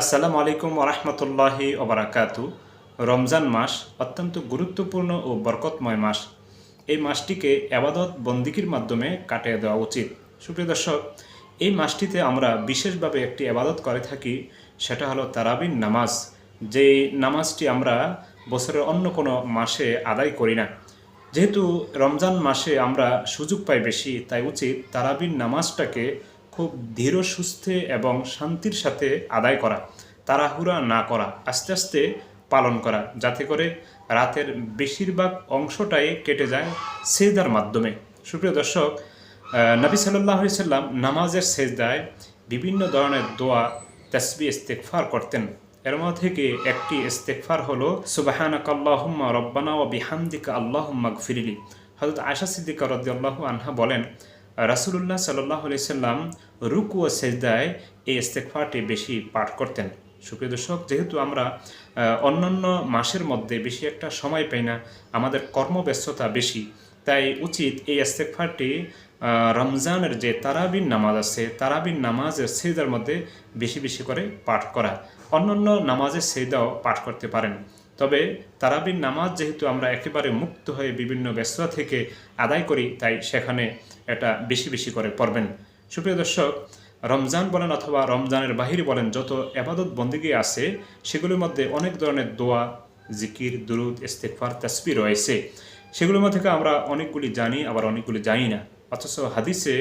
আসসালামু আলাইকুম ওরহমতুল্লাহি ওবরাকাতু রমজান মাস অত্যন্ত গুরুত্বপূর্ণ ও বরকতময় মাস। এই মাসটিকে আবাদত বন্দিকির মাধ্যমে কাটিয়ে দেওয়া উচিত। সুপ্রিয় দর্শক, এই মাসটিতে আমরা বিশেষভাবে একটি আবাদত করে থাকি, সেটা হলো তারাবিন নামাজ। যে নামাজটি আমরা বছরের অন্য কোনো মাসে আদায় করি না। যেহেতু রমজান মাসে আমরা সুযোগ পাই বেশি, তাই উচিত তারাবিন নামাজটাকে খুব ধীর সুস্থে এবং শান্তির সাথে আদায় করা, তাড়াহুড়া না করা, আস্তে আস্তে পালন করা, যাতে করে রাতের বেশিরভাগ অংশটাই কেটে যায় সেজদার মাধ্যমে। সুপ্রিয় দর্শক নবী সাল্লাহ সাল্লাম নামাজের সেজদায় বিভিন্ন ধরনের দোয়া, তসবি ইস্তেকফার করতেন। এর মধ্যে থেকে একটি ইস্তেকফার হলো সুবাহানাক আল্লাহুম্মা রব্বানা ও বিহামদিকা আল্লাহুম্মা গফিরিলি। হযরত আয়েশা সিদ্দিকা রাদিয়াল্লাহু আনহা বলেন রাসূলুল্লাহ সাল্লাহ সাল্লাম রুকু ও সেজদায় এই ইস্তেকফারটি বেশি পাঠ করতেন। সুপ্রিয় দর্শক, যেহেতু আমরা অন্যান্য মাসের মধ্যে বেশি একটা সময় পাই না, আমাদের কর্মব্যস্ততা বেশি, তাই উচিত এই ইস্তেকফারটি রমজানের যে তারাবিন নামাজ আছে, তারাবিন নামাজের সেদার মধ্যে বেশি বেশি করে পাঠ করা। অন্যান্য নামাজের সেদাও পাঠ করতে পারেন। তবে তারাবিন নামাজ যেহেতু আমরা একেবারে মুক্ত হয়ে বিভিন্ন ব্যস্ততা থেকে আদায় করি, তাই সেখানে এটা বেশি বেশি করে পড়বেন। সুপ্রিয় দর্শক, রমজান বলেন অথবা রমজানের বাহিরে বলেন, যত আবাদত বন্দিগি আছে, সেগুলোর মধ্যে অনেক ধরনের দোয়া, জিকির, দুরুদ ইস্তেকফার তাসবি রয়েছে। সেগুলোর মধ্যে আমরা অনেকগুলি জানি, আবার অনেকগুলি জানি না। অথচ হাদিসে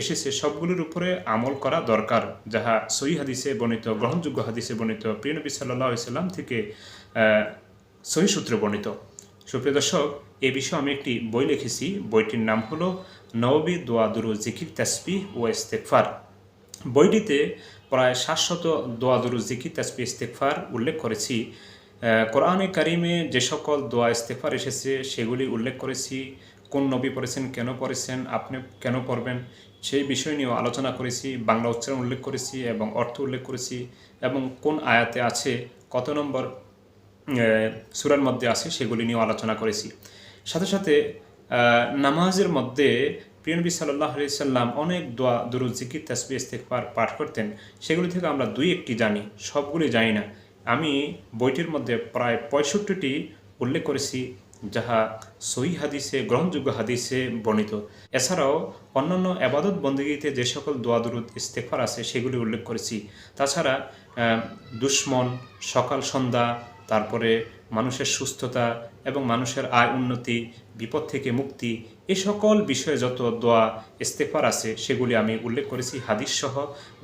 এসেছে সবগুলোর উপরে আমল করা দরকার, যাহা সই হাদিসে বর্ণিত, গ্রহণযোগ্য হাদিসে বর্ণিত, প্রিয় নবী সাল্লাহ সাল্লাম থেকে সহি সূত্রে বর্ণিত। সুপ্রিয় দর্শক, এ বিষয়ে আমি একটি বই লিখেছি, বইটির নাম হলো নবী দোয়া, দুরু, জিকির তাসবি ও ইস্তেকফার বইটিতে প্রায় সাতশত দোয়া, দুরু, জিকির তাসবি ইস্তেকফার উল্লেখ করেছি। কোরআনে কারিমে যে সকল দোয়া ইস্তেকফার এসেছে, সেগুলি উল্লেখ করেছি। কোন নবী পড়েছেন, কেন পড়েছেন, আপনি কেন পড়বেন, সেই বিষয় নিয়েও আলোচনা করেছি, বাংলা উচ্চারণ উল্লেখ করেছি এবং অর্থ উল্লেখ করেছি এবং কোন আয়াতে আছে, কত নম্বর সুরার মধ্যে আছে সেগুলি নিয়েও আলোচনা করেছি। সাথে সাথে নামাজের মধ্যে প্রিয়নবী সাল্লাহ সাল্লাম অনেক দোয়া, দুরুদ, জিকির তাসবি ইস্তেকবার পাঠ করতেন। সেগুলি থেকে আমরা দুই একটি জানি, সবগুলি জানি না। আমি বইটির মধ্যে প্রায় পঁয়ষট্টিটি উল্লেখ করেছি যাহা সই হাদিসে, গ্রহণযোগ্য হাদিসে বর্ণিত। এছাড়াও অন্যান্য আবাদত বন্দীগীতে যে সকল দোয়াদুরুদ ইস্তেফার আছে, সেগুলি উল্লেখ করেছি। তাছাড়া দুশ্মন, সকাল, সন্ধ্যা, তারপরে মানুষের সুস্থতা এবং মানুষের আয় উন্নতি, বিপদ থেকে মুক্তি, এ সকল বিষয়ে যত দোয়া ইস্তেফার আছে, সেগুলি আমি উল্লেখ করেছি হাদিস সহ,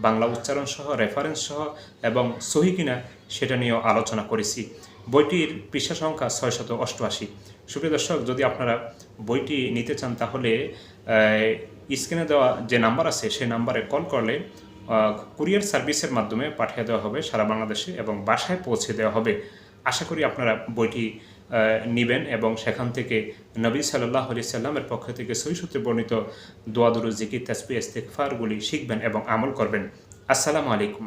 বাংলা উচ্চারণ সহ রেফারেন্স সহ এবং সহি কিনা সেটা নিয়েও আলোচনা করেছি। বইটির পৃষ্ঠা সংখ্যা ছয়শত অষ্টআশি। সুপ্রিয় দর্শক, যদি আপনারা বইটি নিতে চান, তাহলে স্ক্রিনে দেওয়া যে নাম্বার আছে, সেই নাম্বারে কল করলে কুরিয়ার সার্ভিসের মাধ্যমে পাঠিয়ে দেওয়া হবে সারা বাংলাদেশে এবং বাসায় পৌঁছে দেওয়া হবে। আশা করি আপনারা বইটি নেবেন এবং সেখান থেকে নবী সাল্লাহ আলি সাল্লামের পক্ষ থেকে সূত্রে বর্ণিত দোয়াদুরু জিকির তাসপি ইস্তেকফারগুলি শিখবেন এবং আমল করবেন। আসসালামু আলাইকুম।